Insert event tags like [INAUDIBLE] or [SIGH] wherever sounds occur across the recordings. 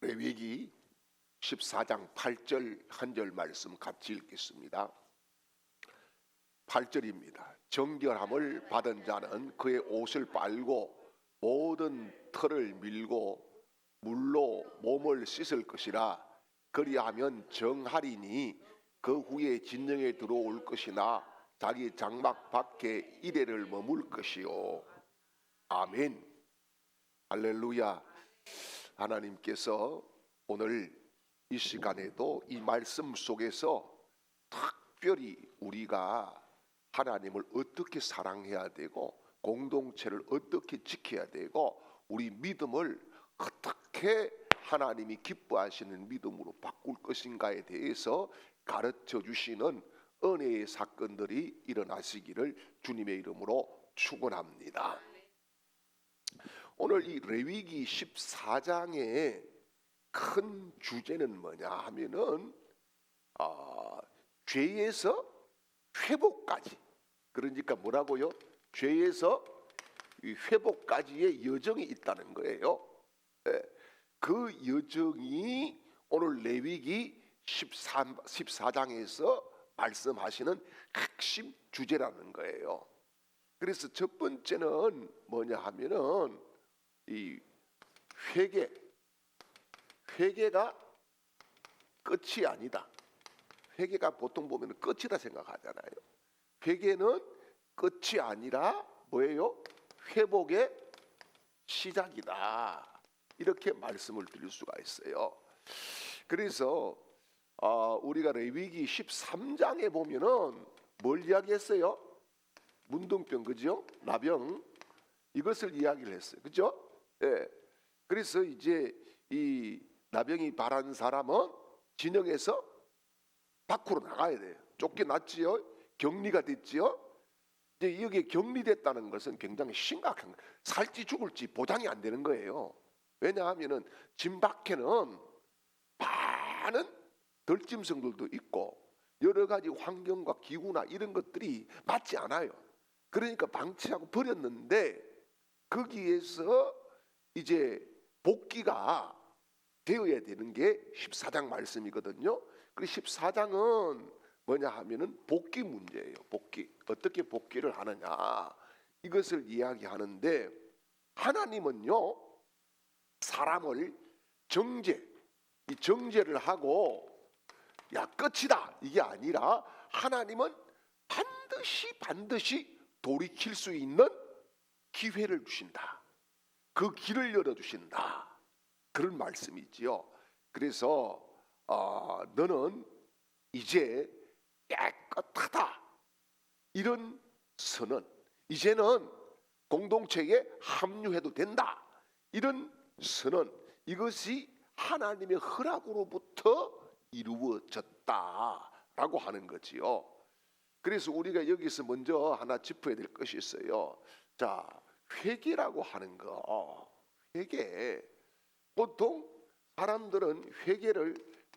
레위기 14장 8절 한 절 말씀 같이 읽겠습니다. 8절입니다. 정결함을 받은 자는 그의 옷을 빨고 모든 털을 밀고 물로 몸을 씻을 것이라 그리하면 정하리니 그 후에 진영에 들어올 것이나 자기 장막 밖에 이래를 머물 것이요 아멘 할렐루야 하나님께서 오늘 이 시간에도 이 말씀 속에서 특별히 우리가 하나님을 어떻게 사랑해야 되고 공동체를 어떻게 지켜야 되고 우리 믿음을 어떻게 하나님이 기뻐하시는 믿음으로 바꿀 것인가에 대해서 가르쳐 주시는 은혜의 사건들이 일어나시기를 주님의 이름으로 축원합니다. 오늘 이 레위기 14장의 큰 주제는 뭐냐 하면은 아, 죄에서 회복까지 그러니까 뭐라고요? 죄에서 이 회복까지의 여정이 있다는 거예요. 예, 그 여정이 오늘 레위기 13, 14장에서 말씀하시는 핵심 주제라는 거예요. 그래서 첫 번째는 뭐냐 하면은 이 회개 회개가 끝이 아니다. 회개가 보통 보면 끝이다 생각하잖아요. 회개는 끝이 아니라 뭐예요? 회복의 시작이다. 이렇게 말씀을 드릴 수가 있어요. 그래서 어, 우리가 레위기 13장에 보면은 뭘 이야기했어요? 문둥병 그죠? 나병 이것을 이야기를 했어요. 그죠? 예. 그래서 이제 이 나병이 바란 사람은 진영에서 밖으로 나가야 돼요. 쫓겨났지요. 격리가 됐지요. 이제 여기에 격리됐다는 것은 굉장히 심각한 거예요. 살지 죽을지 보장이 안 되는 거예요. 왜냐하면은 진 밖에는 많은 덜짐승들도 있고 여러 가지 환경과 기구나 이런 것들이 맞지 않아요. 그러니까 방치하고 버렸는데 거기에서 이제 복귀가 되어야 되는 게 14장 말씀이거든요. 그 14장은 뭐냐 하면은 복귀 문제예요. 복귀. 어떻게 복귀를 하느냐. 이것을 이야기하는데 하나님은요. 사람을 정죄 이 정죄를 하고 야 끝이다 이게 아니라 하나님은 반드시 반드시 돌이킬 수 있는 기회를 주신다. 그 길을 열어 주신다. 그런 말씀이지요. 그래서 어, 너는 이제 깨끗하다. 이런 선언. 이제는 공동체에 합류해도 된다. 이런 선언. 이것이 하나님의 허락으로부터 이루어졌다라고 하는 거지요. 그래서 우리가 여기서 먼저 하나 짚어야 될 것이 있어요. 자, 회개라고 하는 거. 회개. 보통 사람들은 회개를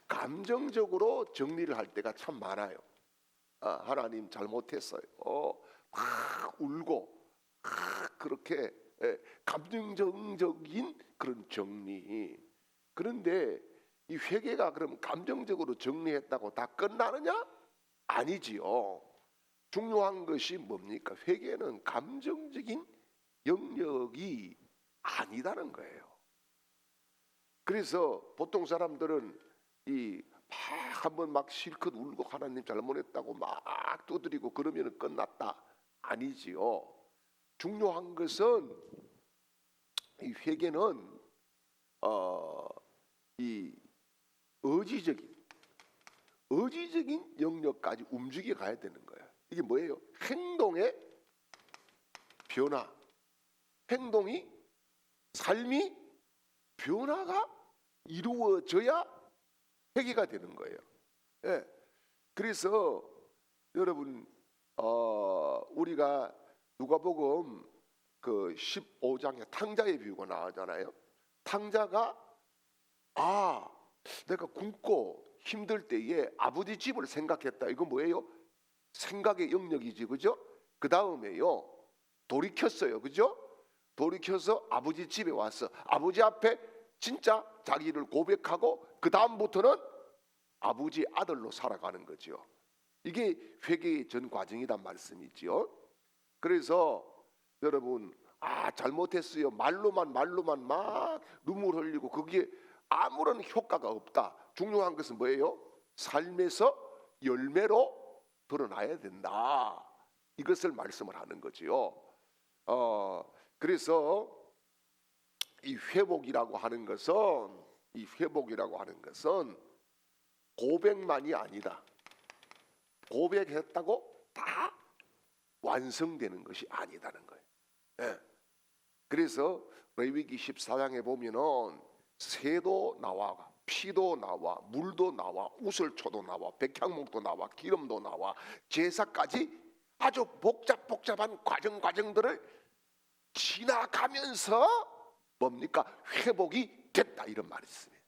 감정적으로 정리를 할 때가 참 많아요. 아, 하나님 잘못했어요. 어, 막 울고 막 그렇게 예, 감정적인 그런 정리. 그런데 이 회개가 그럼 감정적으로 정리했다고 다 끝나느냐? 아니지요. 중요한 것이 뭡니까? 회개는 감정적인 영역이 아니다는 거예요. 그래서 보통 사람들은 이 막 한번 막 실컷 울고 하나님 잘못했다고 막 두드리고 그러면 끝났다 아니지요. 중요한 것은 이 회개는 어 이 의지적인 의지적인 영역까지 움직여 가야 되는 거야. 이게 뭐예요? 행동의 변화. 행동이 삶이 변화가 이루어져야 회개가 되는 거예요. 예. 그래서 여러분 어, 우리가 누가복음 그 15장에 탕자의 비유가 나오잖아요. 탕자가 아 내가 굶고 힘들 때에 아버지 집을 생각했다. 이거 뭐예요? 생각의 영역이지, 그죠? 그 다음에요 돌이켰어요, 그죠? 돌이켜서 아버지 집에 왔어. 아버지 앞에 진짜 자기를 고백하고 그 다음부터는 아버지 아들로 살아가는 거죠. 이게 회개의 전 과정이란 말씀이지요. 그래서 여러분 아 잘못했어요 말로만 말로만 막 눈물 흘리고 거기에 아무런 효과가 없다. 중요한 것은 뭐예요? 삶에서 열매로 드러나야 된다. 이것을 말씀을 하는 거지요. 어 그래서 이 회복이라고 하는 것은 이 회복이라고 하는 것은 고백만이 아니다. 고백했다고 다 완성되는 것이 아니다는 거예요. 예. 그래서 레위기 14장에 보면은 새도 나와 피도 나와 물도 나와 우슬초도 나와 백향목도 나와 기름도 나와 제사까지 아주 복잡 복잡한 과정 과정들을 지나가면서 뭡니까 회복이 됐다 이런 말이 있습니다.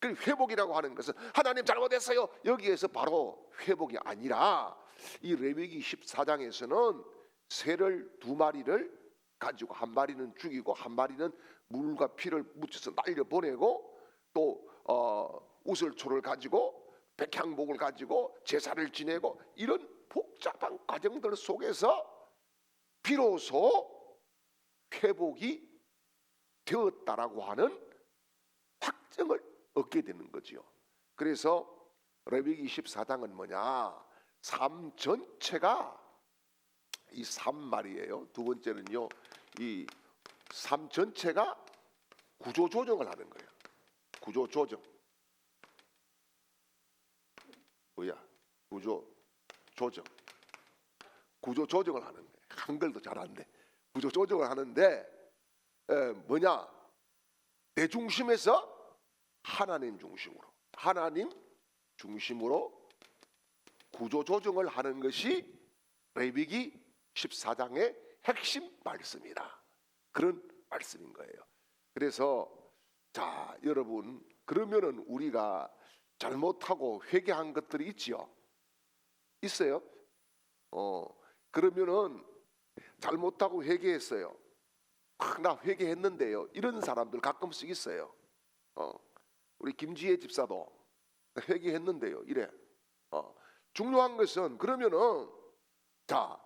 그 회복이라고 하는 것은 하나님 잘못했어요 여기에서 바로 회복이 아니라 이 레위기 14장에서는 새를 두 마리를 가지고 한 마리는 죽이고 한 마리는 물과 피를 묻혀서 날려 보내고 또 어, 우슬초를 가지고 백향목을 가지고 제사를 지내고 이런 복잡한 과정들 속에서 비로소 회복이 되었다라고 하는 확정을 얻게 되는 거지요. 그래서 레위기 24장은 뭐냐? 삶 전체가 이 삶 말이에요. 두 번째는요. 이 삶 전체가 구조 조정을 하는 거예요. 구조 조정. 뭐야? 구조 조정. 구조 조정을 하는 거예요. 한글도 잘안 돼. 구조 조정을 하는데 에, 뭐냐? 내 중심에서 하나님 중심으로 하나님 중심으로 구조 조정을 하는 것이 레위기 14장의 핵심 말씀이다. 그런 말씀인 거예요. 그래서 자 여러분 그러면은 우리가 잘못하고 회개한 것들이 있지요. 있어요? 어 그러면은 잘못하고 회개했어요. 아, 나 회개했는데요. 이런 사람들 가끔씩 있어요. 어 우리 김지혜 집사도 회개했는데요. 이래. 어 중요한 것은 그러면은 자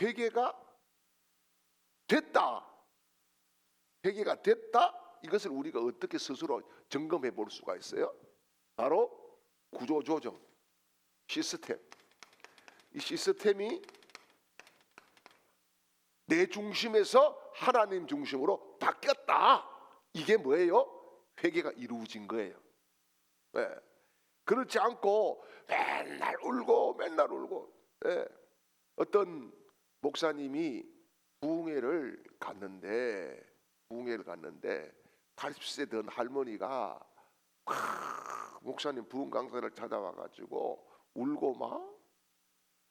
회개가 됐다. 회개가 됐다. 이것을 우리가 어떻게 스스로 점검해 볼 수가 있어요? 바로 구조 조정 시스템. 이 시스템이 내 중심에서 하나님 중심으로 바뀌었다. 이게 뭐예요? 회개가 이루어진 거예요. 예. 그렇지 않고 맨날 울고 맨날 울고 예. 어떤 목사님이 부흥회를 갔는데 부흥회를 갔는데 80세 된 할머니가 막 목사님 부흥 강사를 찾아와 가지고 울고 막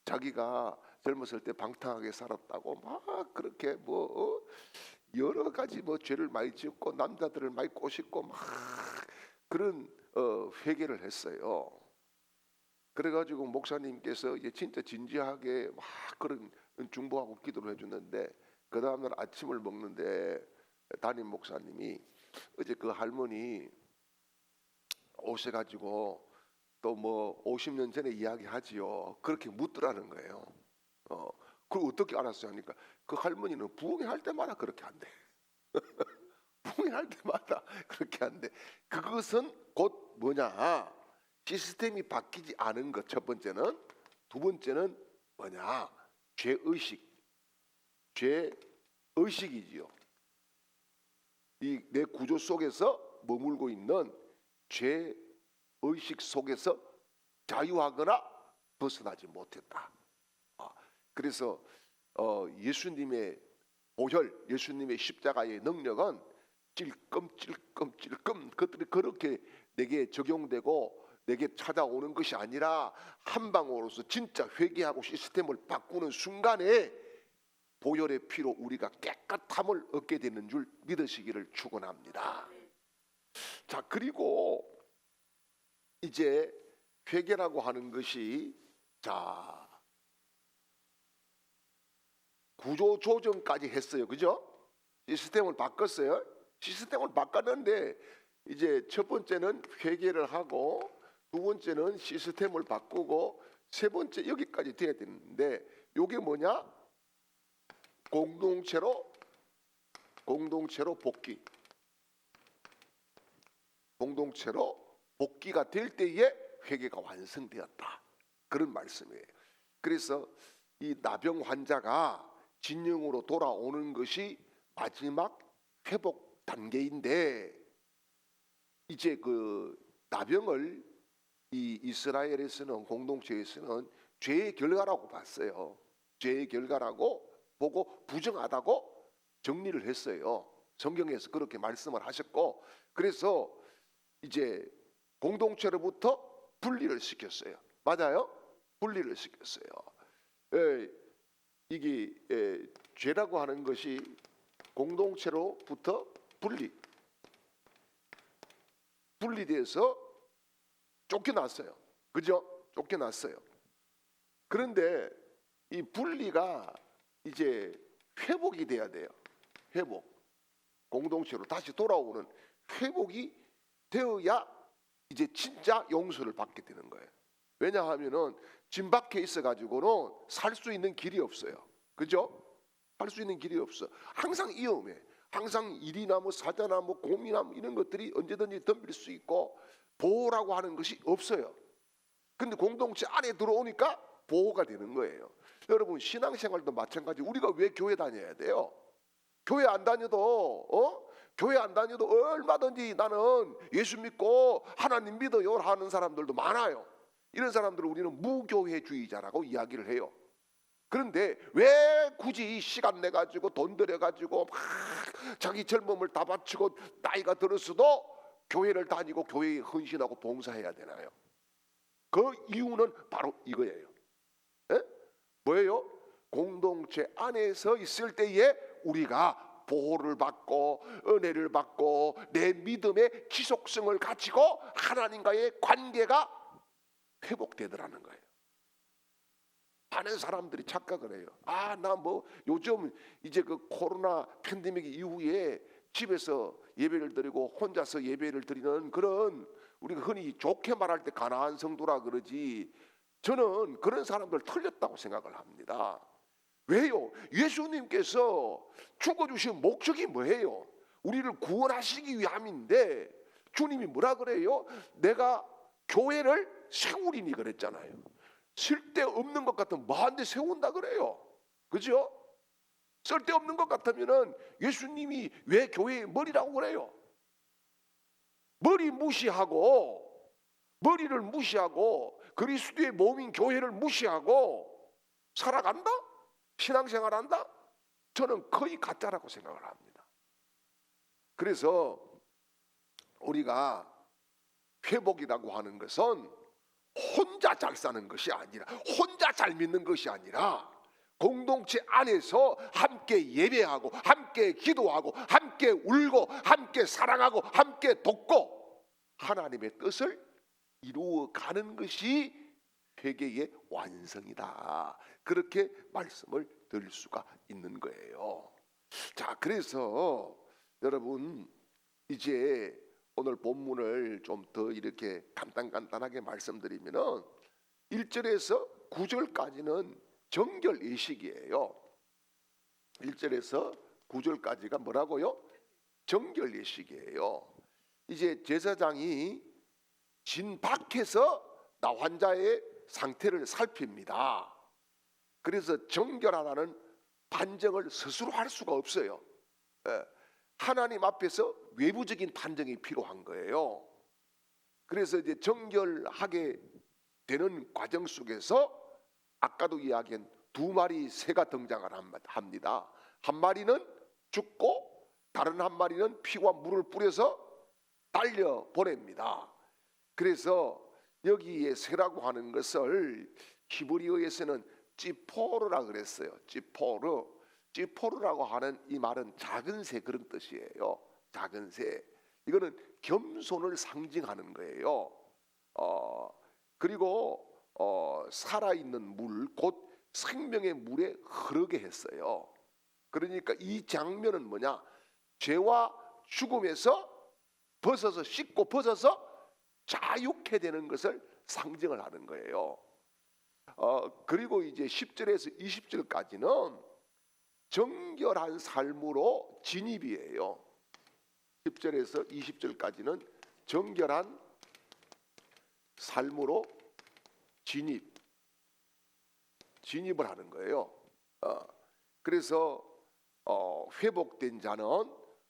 자기가 젊었을 때 방탕하게 살았다고 막 그렇게 뭐 어? 여러 가지 뭐 죄를 많이 짓고 남자들을 많이 꼬시고 막 그런 어, 회개를 했어요. 그래가지고 목사님께서 이제 진짜 진지하게 막 그런 중보하고 기도를 해주는데 그 다음날 아침을 먹는데 담임 목사님이 어제 그 할머니 오셔가지고 또 뭐 50년 전에 이야기하지요. 그렇게 묻더라는 거예요. 어, 그걸 어떻게 알았어요? 하니까 그 할머니는 부흥회 할 때마다 그렇게 한대. [LAUGHS] 부흥회 할 때마다 그렇게 한대. 그것은 곧 뭐냐? 시스템이 바뀌지 않은 것 첫 번째는 두 번째는 뭐냐? 죄 의식. 죄 의식이지요. 이 내 구조 속에서 머물고 있는 죄 의식 속에서 자유하거나 벗어나지 못했다. 아, 그래서 어, 예수님의 보혈, 예수님의 십자가의 능력은 찔끔찔끔찔끔 그것들이 그렇게 내게 적용되고 내게 찾아오는 것이 아니라 한 방으로서 진짜 회개하고 시스템을 바꾸는 순간에 보혈의 피로 우리가 깨끗함을 얻게 되는 줄 믿으시기를 축원합니다. 자 그리고 이제 회개라고 하는 것이 자 구조 조정까지 했어요, 그죠? 시스템을 바꿨어요. 시스템을 바꿨는데 이제 첫 번째는 회계를 하고 두 번째는 시스템을 바꾸고 세 번째 여기까지 돼야 되는데 요게 뭐냐? 공동체로 공동체로 복귀. 공동체로 복귀가 될 때에 회개가 완성되었다. 그런 말씀이에요. 그래서 이 나병 환자가 진영으로 돌아오는 것이 마지막 회복 단계인데 이제 그 나병을 이 이스라엘에서는 공동체에서는 죄의 결과라고 봤어요. 죄의 결과라고 보고 부정하다고 정리를 했어요. 성경에서 그렇게 말씀을 하셨고 그래서 이제 공동체로부터 분리를 시켰어요. 맞아요? 분리를 시켰어요. 예, 이게 예, 죄라고 하는 것이 공동체로부터 분리 분리돼서 쫓겨났어요. 그죠? 쫓겨났어요. 그런데 이 분리가 이제 회복이 돼야 돼요. 회복. 공동체로 다시 돌아오는 회복이 되어야 이제 진짜 용서를 받게 되는 거예요. 왜냐하면은 짐 밖에 있어 가지고는 살 수 있는 길이 없어요. 그죠? 할 수 있는 길이 없어. 항상 위험해. 항상 일이나 뭐 사자나 뭐 곰이나 뭐 이런 것들이 언제든지 덤빌 수 있고 보호라고 하는 것이 없어요. 근데 공동체 안에 들어오니까 보호가 되는 거예요. 여러분 신앙생활도 마찬가지. 우리가 왜 교회 다녀야 돼요? 교회 안 다녀도 어? 교회 안 다녀도 얼마든지 나는 예수 믿고 하나님 믿어요 하는 사람들도 많아요. 이런 사람들을 우리는 무교회주의자라고 이야기를 해요. 그런데 왜 굳이 시간 내 가지고 돈 들여 가지고 막 자기 젊음을 다 바치고 나이가 들었어도 교회를 다니고 교회에 헌신하고 봉사해야 되나요? 그 이유는 바로 이거예요. 에? 뭐예요? 공동체 안에서 있을 때에 우리가 보호를 받고 은혜를 받고 내 믿음의 지속성을 가지고 하나님과의 관계가 회복되더라는 거예요. 많은 사람들이 착각을 해요. 아, 나 뭐 요즘 이제 그 코로나 팬데믹 이후에 집에서 예배를 드리고 혼자서 예배를 드리는 그런 우리가 흔히 좋게 말할 때 가나안 성도라 그러지. 저는 그런 사람들 틀렸다고 생각을 합니다. 왜요? 예수님께서 죽어주신 목적이 뭐예요? 우리를 구원하시기 위함인데 주님이 뭐라 그래요? 내가 교회를 세우리니 그랬잖아요. 쓸데없는 것 같으면 뭐한데 세운다 그래요. 그죠? 쓸데없는 것 같으면은 예수님이 왜 교회의 머리라고 그래요? 머리 무시하고 머리를 무시하고 그리스도의 몸인 교회를 무시하고 살아간다? 신앙생활 한다? 저는 거의 가짜라고 생각을 합니다. 그래서 우리가 회복이라고 하는 것은 혼자 잘 사는 것이 아니라 혼자 잘 믿는 것이 아니라 공동체 안에서 함께 예배하고 함께 기도하고 함께 울고 함께 사랑하고 함께 돕고 하나님의 뜻을 이루어 가는 것이 회개의 완성이다. 그렇게 말씀을 드릴 수가 있는 거예요. 자, 그래서 여러분 이제 오늘 본문을 좀 더 이렇게 간단간단하게 말씀드리면은 1절에서 9절까지는 정결 예식이에요. 1절에서 9절까지가 뭐라고요? 정결 예식이에요. 이제 제사장이 진 밖에서 나 환자의 상태를 살핍니다. 그래서 정결하다는 판정을 스스로 할 수가 없어요. 예. 하나님 앞에서 외부적인 판정이 필요한 거예요. 그래서 이제 정결하게 되는 과정 속에서 아까도 이야기한 두 마리 새가 등장을 합니다. 한 마리는 죽고 다른 한 마리는 피와 물을 뿌려서 달려 보냅니다. 그래서 여기에 새라고 하는 것을 히브리어에서는 찌포르라 그랬어요. 찌포르. 찌포르라고 하는 이 말은 작은 새 그런 뜻이에요. 작은 새. 이거는 겸손을 상징하는 거예요. 어, 그리고 어, 살아있는 물, 곧 생명의 물에 흐르게 했어요. 그러니까 이 장면은 뭐냐? 죄와 죽음에서 벗어서 씻고 벗어서 자유케 되는 것을 상징을 하는 거예요. 어, 그리고 이제 10절에서 20절까지는 정결한 삶으로 진입이에요. 10절에서 20절까지는 정결한 삶으로 진입 진입을 하는 거예요. 어, 그래서 어, 회복된 자는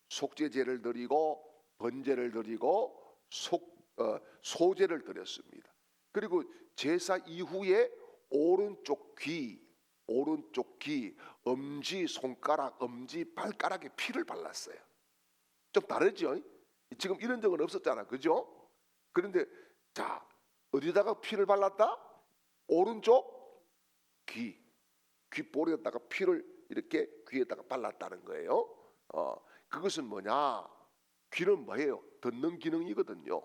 속죄제를 드리고 번제를 드리고 속 어, 소제를 드렸습니다. 그리고 제사 이후에 오른쪽 귀, 오른쪽 귀, 엄지 손가락, 엄지 발가락에 피를 발랐어요. 좀 다르죠? 지금 이런 적은 없었잖아, 그죠? 그런데 자 어디다가 피를 발랐다? 오른쪽 귀, 귓볼에다가 피를 이렇게 귀에다가 발랐다는 거예요. 어, 그것은 뭐냐? 귀는 뭐예요? 듣는 기능이거든요.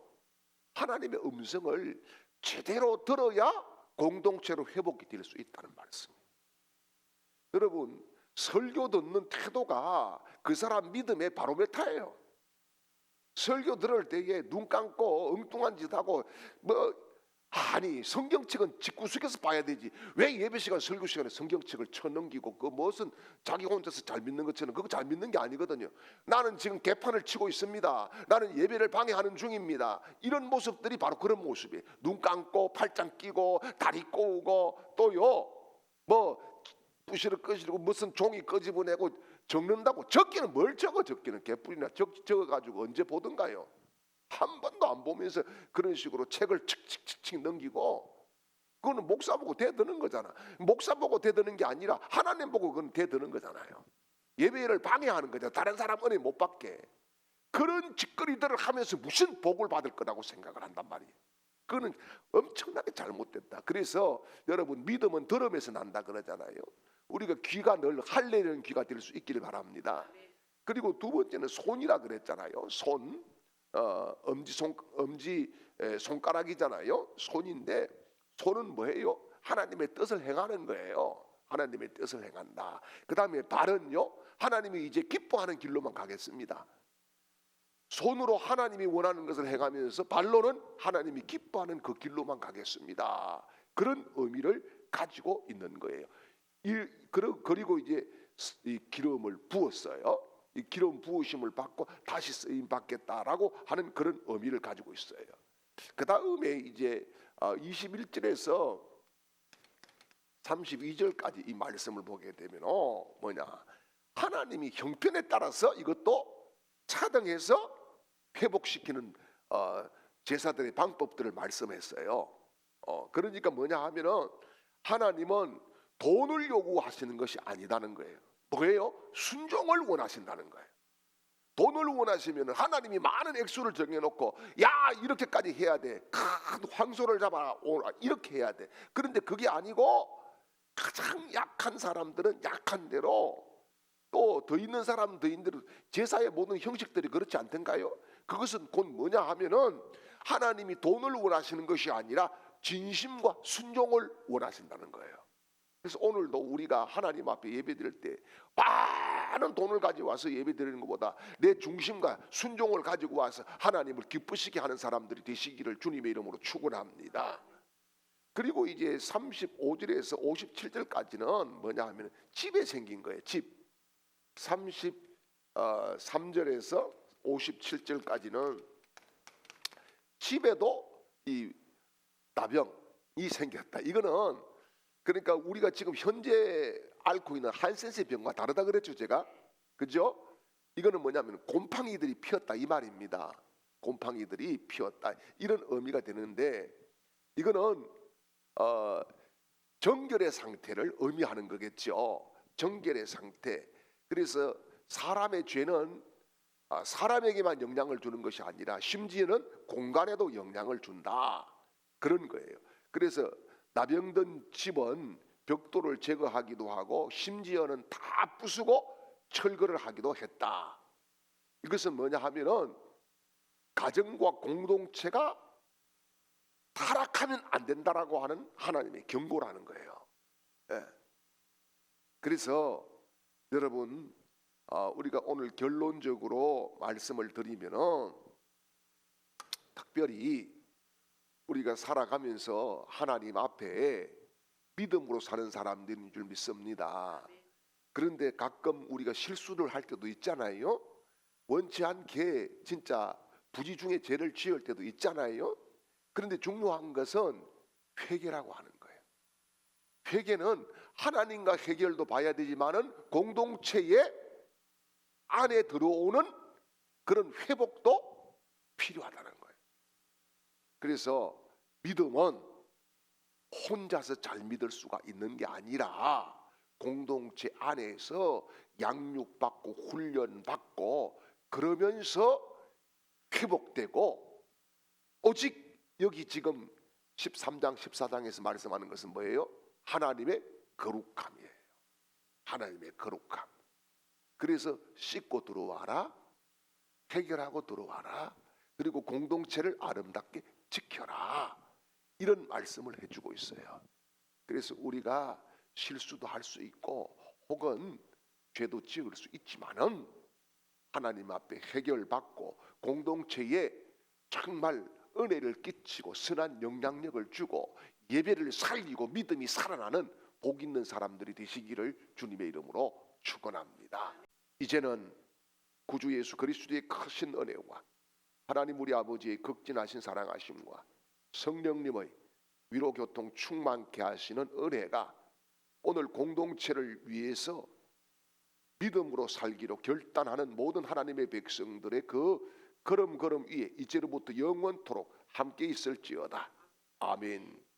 하나님의 음성을 제대로 들어야 공동체로 회복이 될 수 있다는 말씀. 여러분 설교 듣는 태도가 그 사람 믿음의 바로메타예요. 설교 들을 때에 눈 감고 엉뚱한 짓 하고 뭐 아니 성경책은 직구석에서 봐야 되지. 왜 예배 시간 설교 시간에 성경책을 쳐넘기고 그 무슨 자기 혼자서 잘 믿는 것처럼 그거 잘 믿는 게 아니거든요. 나는 지금 개판을 치고 있습니다. 나는 예배를 방해하는 중입니다. 이런 모습들이 바로 그런 모습이에요 눈 감고 팔짱 끼고 다리 꼬우고 또요 뭐 부시를 끄시고 무슨 종이 끄집어내고 적는다고 적기는 뭘 적어 적기는 개뿔이나 적, 적어가지고 언제 보던가요 한 번도 안 보면서 그런 식으로 책을 칙칙칙칙 넘기고 그거는 목사 보고 대드는 거잖아. 목사 보고 대드는 게 아니라 하나님 보고 그건 대드는 거잖아요. 예배를 방해하는 거죠. 다른 사람 은혜 못 받게. 그런 짓거리들을 하면서 무슨 복을 받을 거라고 생각을 한단 말이에요. 그거는 엄청나게 잘못됐다. 그래서 여러분 믿음은 들음에서 난다 그러잖아요. 우리가 귀가 늘 할례는 귀가 될 수 있기를 바랍니다. 그리고 두 번째는 손이라 그랬잖아요. 손. 어, 엄지 손 엄지 에, 손가락이잖아요. 손인데 손은 뭐예요? 하나님의 뜻을 행하는 거예요. 하나님의 뜻을 행한다. 그 다음에 발은요. 하나님이 이제 기뻐하는 길로만 가겠습니다. 손으로 하나님이 원하는 것을 행하면서 발로는 하나님이 기뻐하는 그 길로만 가겠습니다. 그런 의미를 가지고 있는 거예요. 이, 그리고 이제 이 기름을 부었어요. 이 기름 부으심을 받고 다시 쓰임 받겠다라고 하는 그런 의미를 가지고 있어요. 그 다음에 이제 21절에서 32절까지 이 말씀을 보게 되면 어 뭐냐 하나님이 형편에 따라서 이것도 차등해서 회복시키는 어, 제사들의 방법들을 말씀했어요. 어, 그러니까 뭐냐 하면은 하나님은 돈을 요구하시는 것이 아니다는 거예요. 뭐예요? 순종을 원하신다는 거예요. 돈을 원하시면 하나님이 많은 액수를 정해놓고 야 이렇게까지 해야 돼. 큰 황소를 잡아 오라 이렇게 해야 돼. 그런데 그게 아니고 가장 약한 사람들은 약한 대로 또 더 있는 사람 더 있는 대로 제사의 모든 형식들이 그렇지 않던가요? 그것은 곧 뭐냐 하면은 하나님이 돈을 원하시는 것이 아니라 진심과 순종을 원하신다는 거예요. 그래서 오늘도 우리가 하나님 앞에 예배 드릴 때 많은 돈을 가지고 와서 예배 드리는 것보다 내 중심과 순종을 가지고 와서 하나님을 기쁘시게 하는 사람들이 되시기를 주님의 이름으로 축원합니다. 그리고 이제 35절에서 57절까지는 뭐냐 하면 집에 생긴 거예요. 집. 33절에서 57절까지는 집에도 이 나병이 생겼다. 이거는 그러니까 우리가 지금 현재 앓고 있는 한센스 병과 다르다 그랬죠 제가 그죠? 이거는 뭐냐면 곰팡이들이 피었다 이 말입니다. 곰팡이들이 피었다 이런 의미가 되는데 이거는 어, 정결의 상태를 의미하는 거겠죠. 정결의 상태. 그래서 사람의 죄는 아, 사람에게만 영향을 주는 것이 아니라 심지어는 공간에도 영향을 준다 그런 거예요. 그래서 나병든 집은 벽돌을 제거하기도 하고 심지어는 다 부수고 철거를 하기도 했다. 이것은 뭐냐 하면은 가정과 공동체가 타락하면 안 된다라고 하는 하나님의 경고라는 거예요. 예. 그래서 여러분 어, 우리가 오늘 결론적으로 말씀을 드리면은 특별히 우리가 살아가면서 하나님 앞에 믿음으로 사는 사람들인 줄 믿습니다. 그런데 가끔 우리가 실수를 할 때도 있잖아요. 원치 않게 진짜 부지 중에 죄를 지을 때도 있잖아요. 그런데 중요한 것은 회개라고 하는 거예요. 회개는 하나님과 해결도 봐야 되지만은 공동체의 안에 들어오는 그런 회복도 필요하다는 거예요. 그래서 믿음은 혼자서 잘 믿을 수가 있는 게 아니라 공동체 안에서 양육받고 훈련받고 그러면서 회복되고 오직 여기 지금 13장 14장에서 말씀하는 것은 뭐예요? 하나님의 거룩함이에요. 하나님의 거룩함. 그래서 씻고 들어와라. 해결하고 들어와라. 그리고 공동체를 아름답게 지켜라. 이런 말씀을 해주고 있어요. 그래서 우리가 실수도 할 수 있고 혹은 죄도 지을 수 있지만은 하나님 앞에 해결받고 공동체에 정말 은혜를 끼치고 선한 영향력을 주고 예배를 살리고 믿음이 살아나는 복 있는 사람들이 되시기를 주님의 이름으로 축원합니다. 이제는 구주 예수 그리스도의 크신 은혜와 하나님 우리 아버지의 극진하신 사랑하심과 성령님의 위로 교통 충만케 하시는 은혜가 오늘 공동체를 위해서 믿음으로 살기로 결단하는 모든 하나님의 백성들의 그 걸음걸음 위에 이제로부터 영원토록 함께 있을지어다. 아멘.